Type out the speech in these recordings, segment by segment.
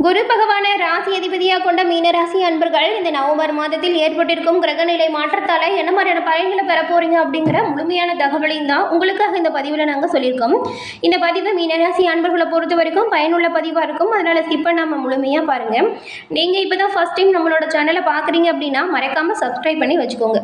குரு பகவான ராசி அதிபதியாக கொண்ட மீனராசி அன்பர்கள் இந்த நவம்பர் மாதத்தில் ஏற்பட்டிருக்கும் கிரகநிலை மாற்றத்தால் என்ன மாதிரியான பயன்களை பெற போறீங்க அப்படிங்கிற முழுமையான தகவலையும் தான் உங்களுக்காக இந்த பதிவில் நாங்கள் சொல்லியிருக்கோம். இந்த பதிவு மீனராசி அன்பர்களை பொறுத்த வரைக்கும் பயனுள்ள பதிவாக இருக்கும். அதனால் ஸ்கிப் பண்ணாமல் முழுமையாக பாருங்கள் நீங்கள் இப்போ தான் ஃபஸ்ட் டைம் நம்மளோட சேனலை பார்க்குறீங்க அப்படின்னா மறக்காமல் சப்ஸ்கிரைப் பண்ணி வச்சுக்கோங்க.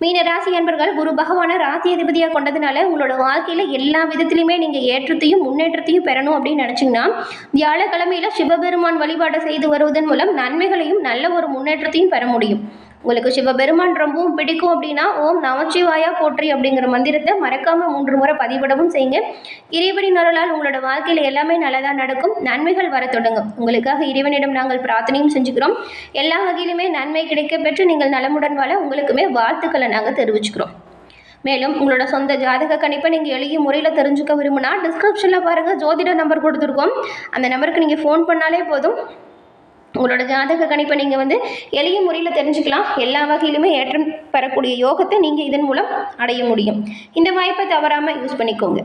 மீன ராசி அன்பர்கள் குரு பகவான ராசி அதிபதியாக கொண்டதுனால உங்களோட வாழ்க்கையில் எல்லா விதத்துலையுமே நீங்கள் ஏற்றத்தையும் முன்னேற்றத்தையும் பெறணும் அப்படின்னு நினச்சிங்கன்னா வியாழக்கிழமையில் சிவபெருமான் வழிபாடு செய்து வருவதன் மூலம் நன்மைகளையும் நல்ல ஒரு முன்னேற்றத்தையும் பெற முடியும். உங்களுக்கு சிவபெருமான் ரொம்பவும் பிடிக்கும் அப்படின்னா ஓம் நமச்சிவாயா போற்றி அப்படிங்கிற மந்திரத்தை மறக்காமல் மூன்று முறை பதிவிடவும் செய்யுங்க. இறைவனின் அருளால் உங்களோட வாழ்க்கையில் எல்லாமே நல்லதாக நடக்கும். நன்மைகள் வர தொடங்கும். உங்களுக்காக இறைவனிடம் நாங்கள் பிரார்த்தனையும் செஞ்சுக்கிறோம். எல்லா வகையிலுமே நன்மை கிடைக்க பெற்று நீங்கள் நலமுடன் வாழ உங்களுக்குமே வாழ்த்துக்களை நாங்கள் தெரிவிச்சுக்கிறோம். மேலும் உங்களோட சொந்த ஜாதக கணிப்பை நீங்கள் எளிய முறையில் தெரிஞ்சுக்க விரும்பினா டிஸ்கிரிப்ஷனில் பாருங்கள் ஜோதிட நம்பர் கொடுத்துருக்கோம். அந்த நம்பருக்கு நீங்கள் ஃபோன் பண்ணாலே போதும். உங்களோட ஜாதக கணிப்பை நீங்கள் வந்து எளிய முறையில் தெரிஞ்சுக்கலாம். எல்லா வகையிலுமே ஏற்றம் பெறக்கூடிய யோகத்தை நீங்கள் இதன் மூலம் அடைய முடியும். இந்த வாய்ப்பை தவறாமல் யூஸ் பண்ணிக்கோங்க.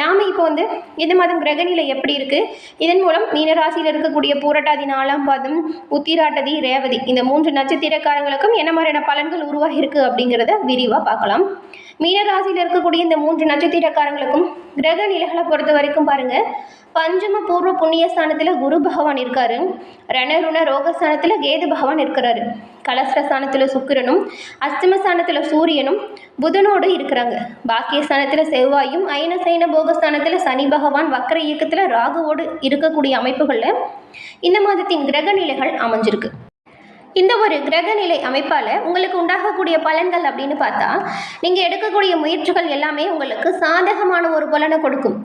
நாம் இப்போ வந்து இந்த மாதம் கிரகநிலை எப்படி இருக்குது இதன் மூலம் மீனராசியில் இருக்கக்கூடிய பூரட்டாதி நாலாம் பாதம் உத்திராட்டதி ரேவதி இந்த மூன்று நட்சத்திரக்காரங்களுக்கும் என்ன மாதிரியான பலன்கள் உருவாகியிருக்கு அப்படிங்கிறத விரிவாக பார்க்கலாம். மீனராசியில் இருக்கக்கூடிய இந்த மூன்று நட்சத்திரக்காரங்களுக்கும் கிரக நிலைகளை பொறுத்த வரைக்கும் பாருங்க. பஞ்சம பூர்வ புண்ணியஸ்தானத்தில் குரு பகவான் இருக்காரு. ரணருண ரோகஸ்தானத்தில் கேது பகவான் இருக்கிறாரு. கலசரஸ்தானத்தில் சுக்கிரனும் அஸ்தமஸ்தானத்தில் சூரியனும் புதனோடு இருக்கிறாங்க. பாக்கியஸ்தானத்தில் செவ்வாயும் ஐன சைன போகஸ்தானத்தில் சனி பகவான் வக்கர இயக்கத்தில் ராகுவோடு இருக்கக்கூடிய அமைப்புகளில் இந்த மாதத்தின் கிரக நிலைகள் அமைஞ்சிருக்கு. இந்த ஒரு கிரகநிலை அமைப்பால் உங்களுக்கு உண்டாகக்கூடிய பலன்கள் அப்படின்னு பார்த்தா நீங்கள் எடுக்கக்கூடிய முயற்சிகள் எல்லாமே உங்களுக்கு சாதகமான ஒரு பலனை கொடுக்கும்.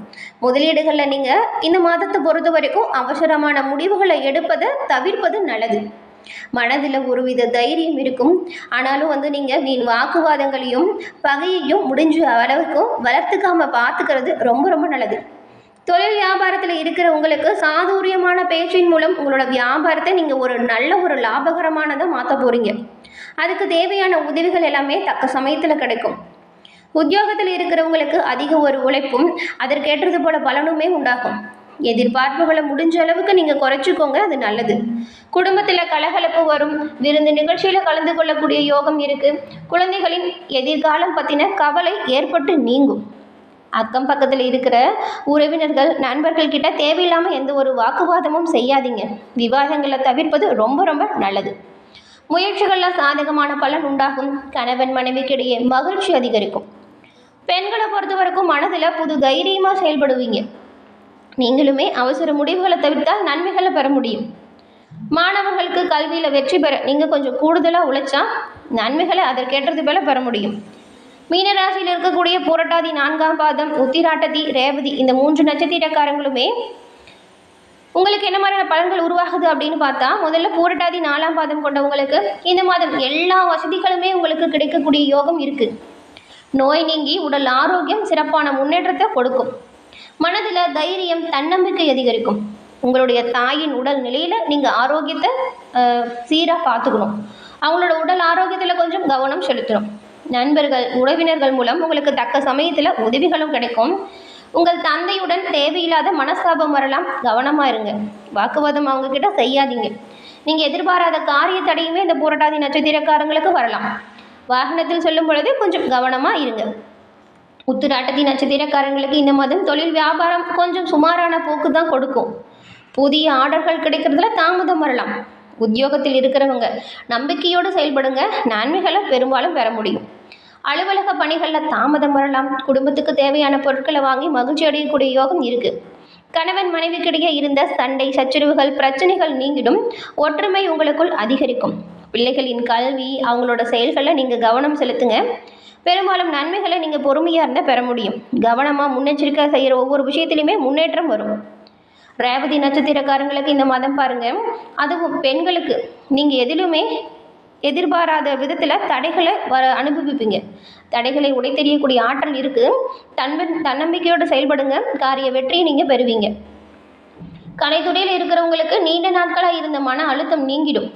முதலீடுகளில் நீங்கள் இந்த மாதத்தை பொறுத்த வரைக்கும் அவசரமான முடிவுகளை எடுப்பதை தவிர்ப்பது நல்லது. மனதில் ஒருவித தைரியம் இருக்கும். ஆனாலும் வந்து நீங்கள் நீ வாக்குவாதங்களையும் பகையையும் முடிஞ்ச அளவுக்கு வளர்த்துக்காமல் பார்த்துக்கிறது ரொம்ப ரொம்ப நல்லது. தொழில் வியாபாரத்தில் இருக்கிற உங்களுக்கு சாதுரியமான பேச்சின் மூலம் உங்களோட வியாபாரத்தை நீங்கள் ஒரு நல்ல ஒரு லாபகரமானதை மாற்ற போகிறீங்க அதுக்கு தேவையான உதவிகள் எல்லாமே தக்க சமயத்தில் கிடைக்கும். உத்தியோகத்தில் இருக்கிறவங்களுக்கு அதிக ஒரு உழைப்பும் அதற்கேற்றது போல பலனுமே உண்டாகும். எதிர்பார்ப்புகளை முடிஞ்ச அளவுக்கு நீங்கள் குறைச்சிக்கோங்க அது நல்லது. குடும்பத்தில் கலகலப்பு வரும் விருந்து நிகழ்ச்சியில் கலந்து கொள்ளக்கூடிய யோகம் இருக்குது குழந்தைகளின் எதிர்காலம் பற்றின கவலை ஏற்பட்டு நீங்கும். அக்கம் பக்கத்தில் இருக்கிற உறவினர்கள் நண்பர்கள் கிட்ட தேவையில்லாமல் எந்த ஒரு வாக்குவாதமும் செய்யாதீங்க. விவாதங்களை தவிர்ப்பது ரொம்ப ரொம்ப நல்லது. முயற்சிகளில் சாதகமான பலன் உண்டாகும். கணவன் மனைவிக்கிடையே மகிழ்ச்சி அதிகரிக்கும். பெண்களை பொறுத்த வரைக்கும் மனதில் புது தைரியமாக செயல்படுவீங்க. நீங்களுமே அவசர முடிவுகளை தவிர்த்தால் நன்மைகளை பெற முடியும். மாணவர்களுக்கு கல்வியில் வெற்றி பெற நீங்கள் கொஞ்சம் கூடுதலாக உழைச்சா நன்மைகளை அதற்கேற்றது போல பெற முடியும். மீனராசியில் இருக்கக்கூடிய புரட்டாதி நான்காம் பாதம் உத்திராட்டதி ரேவதி இந்த மூன்று நட்சத்திரக்காரங்களுமே உங்களுக்கு என்ன மாதிரியான பலன்கள் உருவாகுது அப்படின்னு பார்த்தா முதல்ல பூரட்டாதி நாலாம் பாதம் கொண்டவங்களுக்கு இந்த மாதம் எல்லா வசதிகளுமே உங்களுக்கு கிடைக்கக்கூடிய யோகம் இருக்குது நோய் நீங்கி உடல் ஆரோக்கியம் சிறப்பான முன்னேற்றத்தை கொடுக்கும். மனதில் தைரியம் தன்னம்பிக்கை அதிகரிக்கும். உங்களுடைய தாயின் உடல் நிலையில் நீங்கள் ஆரோக்கியத்தை சீராக பார்த்துக்கணும். அவங்களோட உடல் ஆரோக்கியத்தில் கொஞ்சம் கவனம் செலுத்தணும். நண்பர்கள் உறவினர்கள் மூலம் உங்களுக்கு தக்க சமயத்தில் உதவிகளும் கிடைக்கும். உங்கள் தந்தையுடன் தேவையில்லாத மனஸ்தாபம் வரலாம். கவனமாக இருங்க. வாக்குவாதம் அவங்கக்கிட்ட செய்யாதீங்க. நீங்கள் எதிர்பாராத காரிய தடையுமே இந்த புரட்டாதி நட்சத்திரக்காரங்களுக்கு வரலாம். வாகனத்தில் சொல்லும் பொழுது கொஞ்சம் கவனமாக இருங்க. உத்துராட்டத்தி நட்சத்திரக்காரங்களுக்கு இந்த மாதம் தொழில் வியாபாரம் கொஞ்சம் சுமாரான போக்கு தான் கொடுக்கும். புதிய ஆர்டர்கள் கிடைக்கிறதுல தாமதம் வரலாம். உத்தியோகத்தில் இருக்கிறவங்க நம்பிக்கையோடு செயல்படுங்க. நன்மைகளை பெரும்பாலும் பெற முடியும். அலுவலக பணிகளில் தாமதம் வரலாம். குடும்பத்துக்கு தேவையான பொருட்களை வாங்கி மகிழ்ச்சி அடையக்கூடிய யோகம் இருக்குது கணவன் மனைவிக்கிடையே இருந்த சண்டை சச்சரவுகள் பிரச்சனைகள் நீங்கிடும். ஒற்றுமை உங்களுக்குள் அதிகரிக்கும். பிள்ளைகளின் கல்வி அவங்களோட செயல்களில் நீங்கள் கவனம் செலுத்துங்க. பெரும்பாலும் நன்மைகளை நீங்கள் பொறுமையாக இருந்தால் பெற முடியும். கவனமாக முன்னெச்சரிக்கை செய்கிற ஒவ்வொரு விஷயத்துலையுமே முன்னேற்றம் வரும். ரேவதி நட்சத்திரக்காரங்களுக்கு இந்த மாதம் பாருங்கள் அதுவும் பெண்களுக்கு நீங்கள் எதிலுமே எதிர்பாராத விதத்தில் தடைகளை வர அனுபவிப்பீங்க. தடைகளை உடை தெரியக்கூடிய ஆற்றல் இருக்குது தன்வ தன்னம்பிக்கையோடு செயல்படுங்க. காரிய வெற்றியை நீங்கள் பெறுவீங்க. கலைத்துறையில் இருக்கிறவங்களுக்கு நீண்ட நாட்களாக இருந்த மன அழுத்தம் நீங்கிடும்.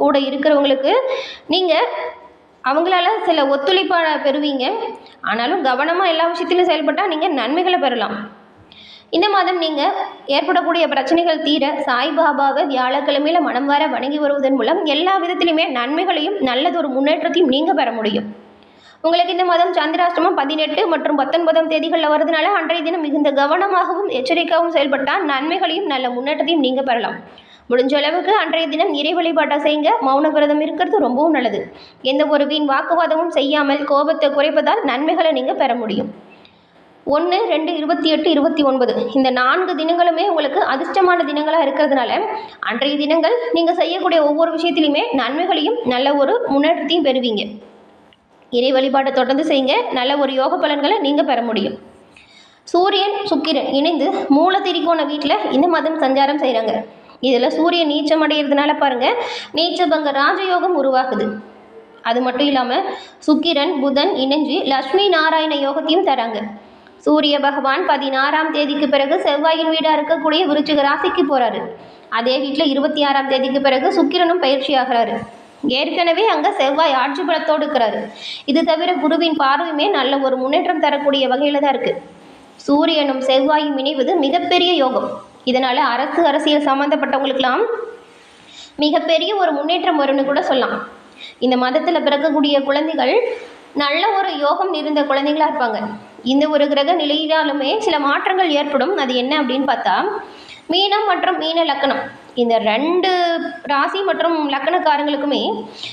கூட இருக்கிறவங்களுக்கு நீங்கள் அவங்களால சில ஒத்துழைப்பாக பெறுவீங்க. ஆனாலும் கவனமாக எல்லா விஷயத்திலும் செயல்பட்டால் நீங்கள் நன்மைகளை பெறலாம். இந்த மாதம் நீங்கள் ஏற்படக்கூடிய பிரச்சனைகள் தீர சாய்பாபாவை வியாழக்கிழமையில் மனம் வர வணங்கி வருவதன் மூலம் எல்லா விதத்திலுமே நன்மைகளையும் நல்லதொரு முன்னேற்றத்தையும் நீங்கள் பெற முடியும். உங்களுக்கு இந்த மாதம் சந்திராஷ்டமம் பதினெட்டு மற்றும் பத்தொன்பதாம் தேதிகளில் வரதுனால அன்றைய தினம் மிகுந்த கவனமாகவும் எச்சரிக்கையாகவும் செயல்பட்டால் நன்மைகளையும் நல்ல முன்னேற்றத்தையும் நீங்கள் பெறலாம். முடிஞ்ச அளவுக்கு அன்றைய தினம் இறை வழிபாட்டை செய்யுங்க மௌன விரதம் இருக்கிறது ரொம்பவும் நல்லது. எந்த ஒரு வீண் வாக்குவாதமும் செய்யாமல் கோபத்தை குறைப்பதால் நன்மைகளை நீங்கள் பெற முடியும். ஒன்று ரெண்டு இருபத்தி எட்டு இருபத்தி ஒன்பது. இந்த நான்கு தினங்களுமே உங்களுக்கு அதிர்ஷ்டமான தினங்களாக இருக்கிறதுனால அன்றைய தினங்கள் நீங்கள் செய்யக்கூடிய ஒவ்வொரு விஷயத்திலையுமே நன்மைகளையும் நல்ல ஒரு முன்னேற்றத்தையும் பெறுவீங்க. இறை வழிபாட்டை தொடர்ந்து செய்யுங்க. நல்ல ஒரு யோக பலன்களை நீங்கள் பெற முடியும். சூரியன் சுக்கிரன் இணைந்து மூல திரிகோண வீட்டில் இந்த மாதம் சஞ்சாரம் செய்கிறாங்க இதில் சூரியன் நீச்சம் அடைகிறதுனால பாருங்கள் நீச்சபங்க ராஜயோகம் உருவாகுது. அது மட்டும் இல்லாமல் சுக்கிரன் புதன் இணைஞ்சு லக்ஷ்மி நாராயண யோகத்தையும் தராங்க. சூரிய பகவான் பதினாறாம் தேதிக்கு பிறகு செவ்வாயின் வீடாக இருக்கக்கூடிய விருச்சிக ராசிக்கு போகிறாரு அதே வீட்டில் இருபத்தி ஆறாம் தேதிக்கு பிறகு சுக்கிரனும் பயிற்சி ஆகிறாரு. ஏற்கனவே அங்கே செவ்வாய் ஆட்சி பலத்தோடு இருக்கிறாரு. இது தவிர குருவின் பார்வையுமே நல்ல ஒரு முன்னேற்றம் தரக்கூடிய வகையில் தான் இருக்குது சூரியனும் செவ்வாயும் இணைவது மிகப்பெரிய யோகம். இதனால் அரசு அரசியல் சம்மந்தப்பட்டவங்களுக்கெல்லாம் மிகப்பெரிய ஒரு முன்னேற்றம் வரும்னு கூட சொல்லலாம். இந்த மதத்தில் பிறக்கக்கூடிய குழந்தைகள் நல்ல ஒரு யோகம் நிறைந்த குழந்தைங்களாக இருப்பாங்க. இந்த ஒரு கிரக நிலையிலாலுமே சில மாற்றங்கள் ஏற்படும். அது என்ன அப்படின்னு பார்த்தா மீனம் மற்றும் மீன லக்கணம். இந்த ரெண்டு ராசி மற்றும் லக்கணக்காரங்களுக்குமே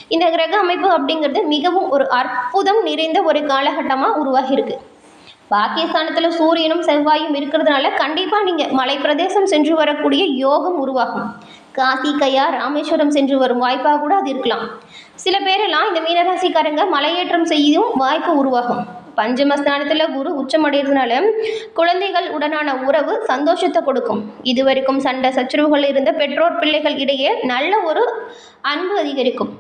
இந்த கிரக அமைப்பு அப்படிங்கிறது மிகவும் ஒரு அற்புதம் நிறைந்த ஒரு காலகட்டமாக உருவாகியிருக்கு. பாகிஸ்தானத்தில் பாக்கியஸ்தானத்தில் சூரியனும் செவ்வாயும் இருக்கிறதுனால கண்டிப்பாக நீங்கள் மலை பிரதேசம் சென்று வரக்கூடிய யோகம் உருவாகும். காசி ராமேஸ்வரம் சென்று வரும் வாய்ப்பாக கூட அது இருக்கலாம். சில பேரெல்லாம் இந்த மீனராசிக்காரங்க மலையேற்றம் செய்யும் வாய்ப்பு உருவாகும். பஞ்சமஸ்தானத்தில் குரு உச்சமடைகிறதுனால குழந்தைகள் உடனான உறவு சந்தோஷத்தை கொடுக்கும். இது வரைக்கும் சண்டை சச்சரவுகள் இருந்த பெற்றோர் பிள்ளைகள் இடையே நல்ல ஒரு அன்பு அதிகரிக்கும்.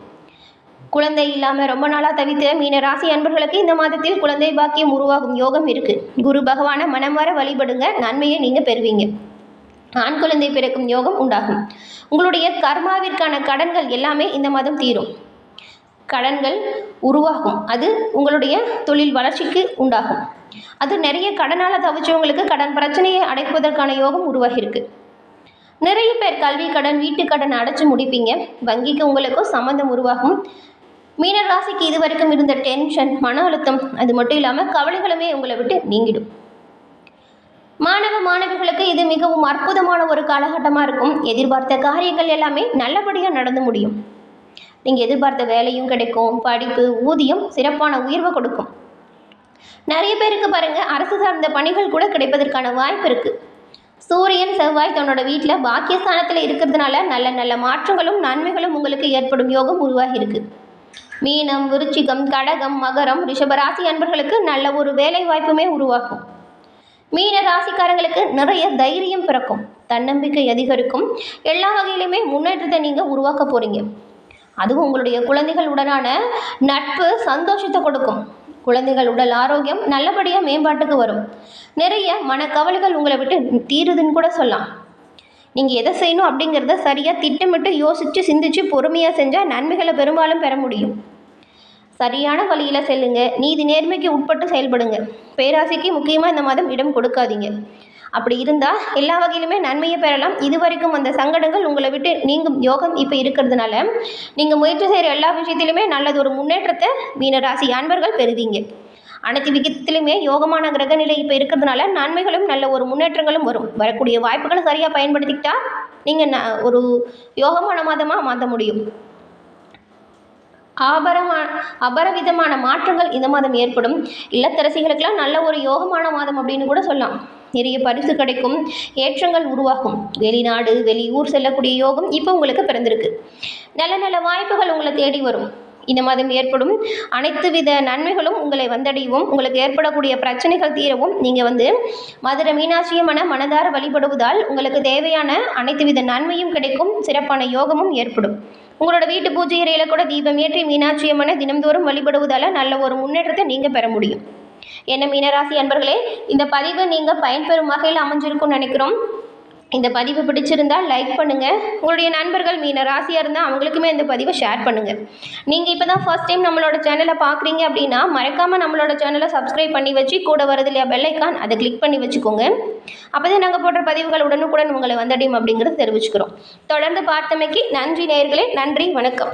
குழந்தை இல்லாமல் ரொம்ப நாளாக தவித்த மீன ராசி அன்பர்களுக்கு இந்த மாதத்தில் குழந்தை பாக்கியம் உருவாகும் யோகம் இருக்குது குரு பகவானை மனம் வர வழிபடுங்க. நன்மையை நீங்கள் பெறுவீங்க. ஆண் குழந்தை பிறக்கும் யோகம் உண்டாகும். உங்களுடைய கர்மாவிற்கான கடன்கள் எல்லாமே இந்த மாதம் தீரும். கடன்கள் உருவாகும். அது உங்களுடைய தொழில் வளர்ச்சிக்கு உண்டாகும். அது நிறைய கடனால் தவிச்சவங்களுக்கு கடன் பிரச்சனையை அடைப்பதற்கான யோகம் உருவாகியிருக்கு. நிறைய பேர் கல்வி கடன் வீட்டு கடன் அடைச்சு முடிப்பீங்க. வங்கிக்கு உங்களுக்கும் சம்மந்தம் உருவாகும். மீனராசிக்கு இதுவரைக்கும் இது வரைக்கும் இருந்த டென்ஷன் மன அழுத்தம் அது மட்டும் இல்லாமல் கவலைகளுமே உங்களை விட்டு நீங்கிடும். மாணவ மாணவிகளுக்கு இது மிகவும் அற்புதமான ஒரு காலகட்டமாக இருக்கும். எதிர்பார்த்த காரியங்கள் எல்லாமே நல்லபடியாக நடந்து முடியும். நீங்கள் எதிர்பார்த்த வேலையும் கிடைக்கும் படிப்பு ஊதியம் சிறப்பான உயர்வை கொடுக்கும். நிறைய பேருக்கு பாருங்கள் அரசு சார்ந்த பணிகள் கூட கிடைப்பதற்கான வாய்ப்பு இருக்குது சூரியன் செவ்வாய் தன்னோட வீட்டில் பாக்கியஸ்தானத்தில் இருக்கிறதுனால நல்ல நல்ல மாற்றங்களும் நன்மைகளும் உங்களுக்கு ஏற்படும் யோகம் உருவாகி இருக்கு. மீனம் விருச்சிகம் கடகம் மகரம் ரிஷபராசி அன்பர்களுக்கு நல்ல ஒரு வேலை வாய்ப்புமே உருவாகும். மீன ராசிக்காரங்களுக்கு நிறைய தைரியம் பிறக்கும் தன்னம்பிக்கை அதிகரிக்கும். எல்லா வகையிலுமே முன்னேற்றத்தை நீங்கள் உருவாக்க போகிறீங்க அதுவும் உங்களுடைய குழந்தைகள் உடனான நட்பு சந்தோஷத்தை கொடுக்கும். குழந்தைகள் உடல் ஆரோக்கியம் நல்லபடியாக மேம்பாட்டுக்கு வரும். நிறைய மனக்கவலைகள் உங்களை விட்டு தீருதுன்னு கூட சொல்லலாம். நீங்கள் எதை செய்யணும் அப்படிங்கிறத சரியாக திட்டமிட்டு யோசித்து சிந்திச்சு பொறுமையாக செஞ்சால் நன்மைகளை பெரும்பாலும் பெற முடியும். சரியான வழியில் செல்லுங்க. நீதி நேர்மைக்கு உட்பட்டு செயல்படுங்க. பேராசைக்கு முக்கியமாக இந்த மாதம் இடம் கொடுக்காதீங்க. அப்படி இருந்தால் எல்லா வகையிலுமே நன்மையை பெறலாம். இது வரைக்கும் அந்த சங்கடங்கள் உங்களை விட்டு நீங்கும் யோகம் இப்போ இருக்கிறதுனால நீங்கள் முயற்சி செய்கிற எல்லா விஷயத்திலுமே நல்லது. ஒரு முன்னேற்றத்தை மீனராசி அன்பர்கள் பெறுவீங்க. அனைத்து விகிதத்திலுமே யோகமான கிரகநிலை இப்போ இருக்கிறதுனால நன்மைகளும் நல்ல ஒரு முன்னேற்றங்களும் வரும். வரக்கூடிய வாய்ப்புகளை சரியாக பயன்படுத்திக்கிட்டால் நீங்கள் ஒரு யோகமான மாதமாக மாற்ற முடியும். ஆபரமா அபரவிதமான மாற்றங்கள் இந்த மாதம் ஏற்படும். இல்லத்தரசிகளுக்கெல்லாம் நல்ல ஒரு யோகமான மாதம் அப்படின்னு கூட சொல்லலாம். நிறைய பரிசு கிடைக்கும் ஏற்றங்கள் உருவாகும். வெளிநாடு வெளியூர் செல்லக்கூடிய யோகம் இப்போ உங்களுக்கு பிறந்திருக்கு. நல்ல நல்ல வாய்ப்புகள் உங்களை தேடி வரும். இந்த மாதம் ஏற்படும். அனைத்து வித நன்மைகளும் உங்களை வந்தடையவும் உங்களுக்கு ஏற்படக்கூடிய பிரச்சனைகள் தீரவும். நீங்கள் வந்து மதுரை மீனாட்சியம்மன மனதார வழிபடுவதால் உங்களுக்கு தேவையான அனைத்து வித நன்மையும் கிடைக்கும் சிறப்பான யோகமும் ஏற்படும். உங்களோட வீட்டு பூஜை அறையில் கூட தீபம் ஏற்றி மீனாட்சி அம்மனை தினம்தோறும் வழிபடுவதால் நல்ல ஒரு முன்னேற்றத்தை நீங்கள் பெற முடியும். என்ன மீனராசி அன்பர்களே இந்த பதிவு நீங்கள் பயன்பெறும் வகையில் அமைஞ்சிருக்கும்னு நினைக்கிறோம். இந்த பதிவு பிடிச்சிருந்தால் லைக் பண்ணுங்கள் உங்களுடைய நண்பர்கள் மீன ராசியாக இருந்தால் அவங்களுக்குமே இந்த பதிவை ஷேர் பண்ணுங்கள் நீங்கள் இப்போ தான் ஃபர்ஸ்ட் டைம் நம்மளோட சேனலை பார்க்குறீங்க அப்படின்னா மறக்காமல் நம்மளோட சேனலை சப்ஸ்கிரைப் பண்ணி வச்சு கூட வரது இல்லையா பெல்லைக்கான் அதை கிளிக் பண்ணி வச்சுக்கோங்க. அப்போ தான் நாங்கள் போடுற பதிவுகள் உடனுக்குடன் உங்களை வந்தடையும் அப்படிங்கிறத தெரிவிச்சுக்கிறோம். தொடர்ந்து பார்த்தமைக்கு நன்றி நேயர்களே நன்றி வணக்கம்.